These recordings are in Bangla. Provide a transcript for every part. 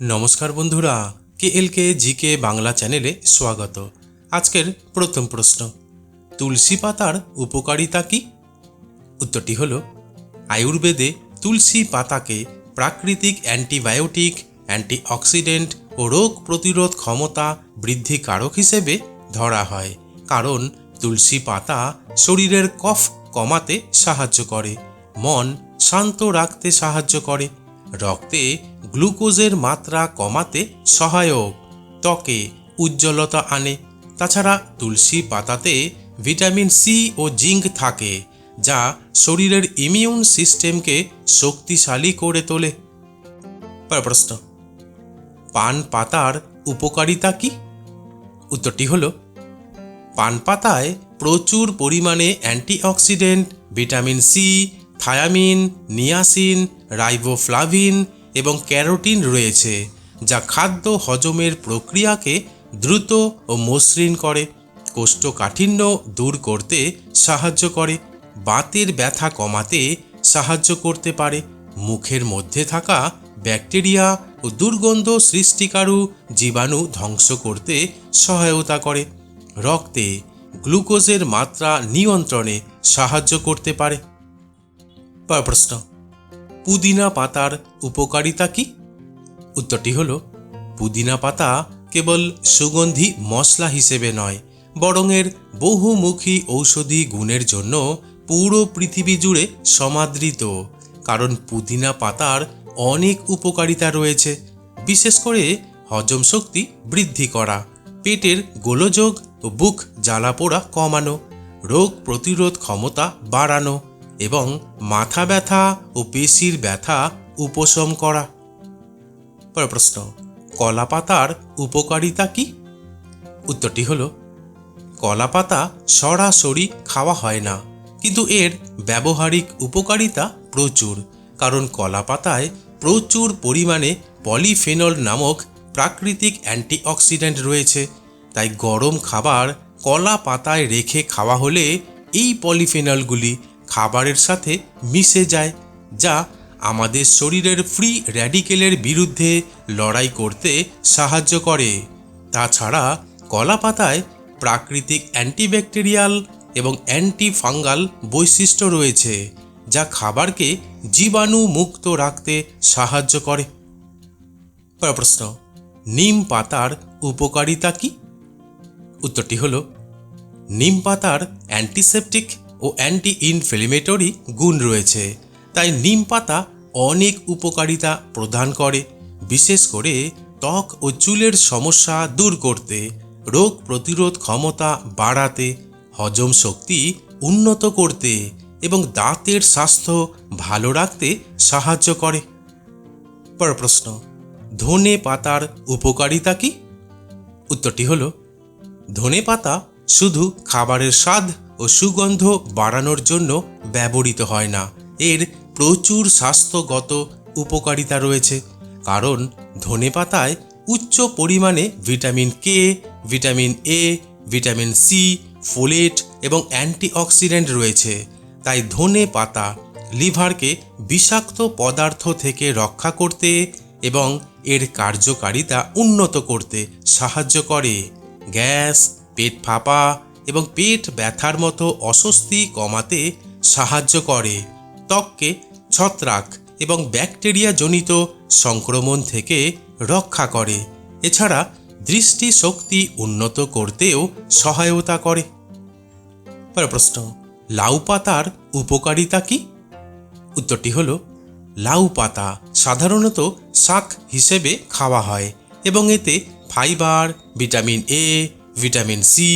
নমস্কার বন্ধুরা কে এল কে জি কে বাংলা চ্যানেলে স্বাগত। আজকের প্রথম প্রশ্ন, তুলসী পাতার উপকারিতা কি? উত্তরটি হল, আয়ুর্বেদে তুলসী পাতাকে প্রাকৃতিক অ্যান্টিবায়োটিক, অ্যান্টিঅক্সিডেন্ট ও রোগ প্রতিরোধ ক্ষমতা বৃদ্ধি কারক হিসেবে ধরা হয়, কারণ তুলসী পাতা শরীরের কফ কমাতে সাহায্য করে, মন শান্ত রাখতে সাহায্য করে, রক্তে গ্লুকোজের মাত্রা কমাতে সহায়ক, ত্বকে উজ্জ্বলতা আনে। তাছাড়া তুলসী পাতাতে ভিটামিন সি ও জিঙ্ক থাকে, যা শরীরের ইমিউন সিস্টেমকে শক্তিশালী করে তোলে। প্রশ্ন, পান পাতার উপকারিতা কি? উত্তরটি হল, পান পাতায় প্রচুর পরিমাণে antioxidant, vitamin C, thiamine, niacin, riboflavin এবং ক্যারোটিন রয়েছে, যা খাদ্য হজমের প্রক্রিয়াকে দ্রুত ও মসৃণ করে, কোষ্ঠকাঠিন্য দূর করতে সাহায্য করে, বাতের ব্যথা কমাতে সাহায্য করতে পারে, মুখের মধ্যে থাকা ব্যাকটেরিয়া ও দুর্গন্ধ সৃষ্টিকারু জীবাণু ধ্বংস করতে সহায়তা করে, রক্তে গ্লুকোজের মাত্রা নিয়ন্ত্রণে সাহায্য করতে পারে। প্রশ্ন। পুদিনা পাতার উপকারিতা কি? উত্তরটি হল, পুদিনা পাতা কেবল সুগন্ধি মশলা হিসেবে নয়, বরং এর বহুমুখী ঔষধি গুণের জন্য পুরো পৃথিবী জুড়ে সমাদৃত, কারণ পুদিনা পাতার অনেক উপকারিতা রয়েছে, বিশেষ করে হজম শক্তি বৃদ্ধি করা, পেটের গোলযোগ ও বুক জ্বালা পোড়া কমানো, রোগ প্রতিরোধ ক্ষমতা বাড়ানো। এবং মাথা ব্যথা ও পেশির ব্যথা উপশম করা। প্রশ্ন কলা পাতার উপকারিতা কি? উত্তরটি হল কলা পাতা সরাসরি খাওয়া হয় না, কিন্তু এর ব্যবহারিক উপকারিতা প্রচুর, কারণ কলা পাতায় প্রচুর পরিমাণে পলিফেনল নামক প্রাকৃতিক অ্যান্টিঅক্সিডেন্ট রয়েছে, তাই গরম খাবার কলা পাতায় রেখে খাওয়া হলে এই পলিফেনলগুলি খাবারের সাথে মিশে যায়, যা আমাদের শরীরের ফ্রি র্যাডিকেলের বিরুদ্ধে লড়াই করতে সাহায্য করে। তাছাড়া কলা পাতায় প্রাকৃতিক অ্যান্টিব্যাকটেরিয়াল এবং অ্যান্টি ফাঙ্গাল বৈশিষ্ট্য রয়েছে, যা খাবারকে জীবাণু মুক্ত রাখতে সাহায্য করে। প্রশ্ন, নিম পাতার উপকারিতা কি? উত্তরটি হল, নিম পাতার অ্যান্টিসেপটিক ও অ্যান্টি ইনফ্লেমেটরি গুণ রয়েছে। তাই নিম পাতা অনেক উপকারিতা প্রদান করে, বিশেষ করে ত্বক ও চুলের সমস্যা দূর করতে, রোগ প্রতিরোধ ক্ষমতা বাড়াতে, হজম শক্তি উন্নত করতে এবং দাঁতের স্বাস্থ্য ভালো রাখতে সাহায্য করে। পর প্রশ্ন, ধনে পাতার উপকারিতা কি? উত্তরটি হল, ধনে পাতা শুধু খাবারের স্বাদ ও সুগন্ধ বাড়ানোর জন্য ব্যবহৃত হয় না। এর প্রচুর স্বাস্থ্যগত উপকারিতা রয়েছে, কারণ ধনে পাতায় উচ্চ পরিমাণে vitamin K vitamin A vitamin C folate এবং অ্যান্টিঅক্সিডেন্ট রয়েছে। তাই ধনে পাতা লিভারকে বিষাক্ত পদার্থ থেকে রক্ষা করতে এবং এর কার্যকারিতা উন্নত করতে সাহায্য করে। গ্যাস, পেট ফাঁপা এবং পেট ব্যথার মতো অস্বস্তি কমাতে সাহায্য করে। ত্বককে ছত্রাক এবং ব্যাকটেরিয়াজনিত সংক্রমণ থেকে রক্ষা করে। এছাড়া দৃষ্টিশক্তি উন্নত করতেও সহায়তা করে। প্রশ্ন, লাউ পাতার উপকারিতা কি? উত্তরটি হল, লাউ পাতা সাধারণত শাক হিসেবে খাওয়া হয় এবং এতে fibre, vitamin A vitamin C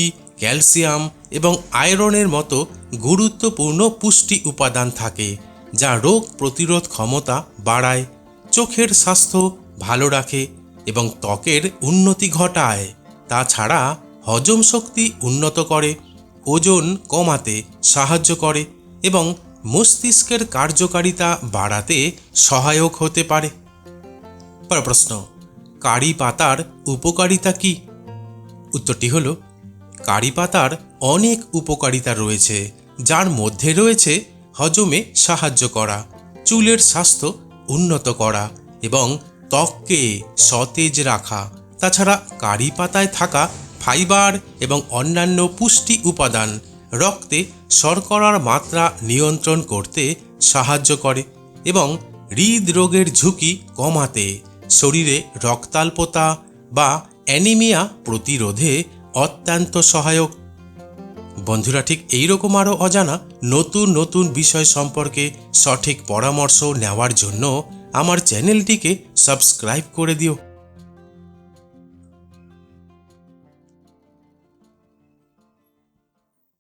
calcium এবং আয়রনের মতো গুরুত্বপূর্ণ পুষ্টি উপাদান থাকে, যা রোগ প্রতিরোধ ক্ষমতা বাড়ায়, চোখের স্বাস্থ্য ভালো রাখে এবং ত্বকের উন্নতি ঘটায়। তাছাড়া হজম শক্তি উন্নত করে, ওজন কমাতে সাহায্য করে এবং মস্তিষ্কের কার্যকারিতা বাড়াতে সহায়ক হতে পারে। প্রশ্ন, কারি পাতার উপকারিতা কি? উত্তরটি হল কারি পাতার অনেক উপকারিতা রয়েছে, যার মধ্যে রয়েছে হজমে সাহায্য করা, চুলের স্বাস্থ্য উন্নত করা এবং ত্বককে সতেজ রাখা। তাছাড়া কারি পাতায় থাকা ফাইবার এবং অন্যান্য পুষ্টি উপাদান রক্তে শর্করার মাত্রা নিয়ন্ত্রণ করতে সাহায্য করে এবং হৃদরোগের ঝুঁকি কমাতে। শরীরে রক্তাল্পতা বা অ্যানিমিয়া প্রতিরোধে অত্যন্ত সহায়ক। বন্ধুরা, ঠিক এইরকম আরও অজানা নতুন নতুন বিষয় সম্পর্কে সঠিক পরামর্শ নেওয়ার জন্য আমার চ্যানেলটিকে সাবস্ক্রাইব করে দিও।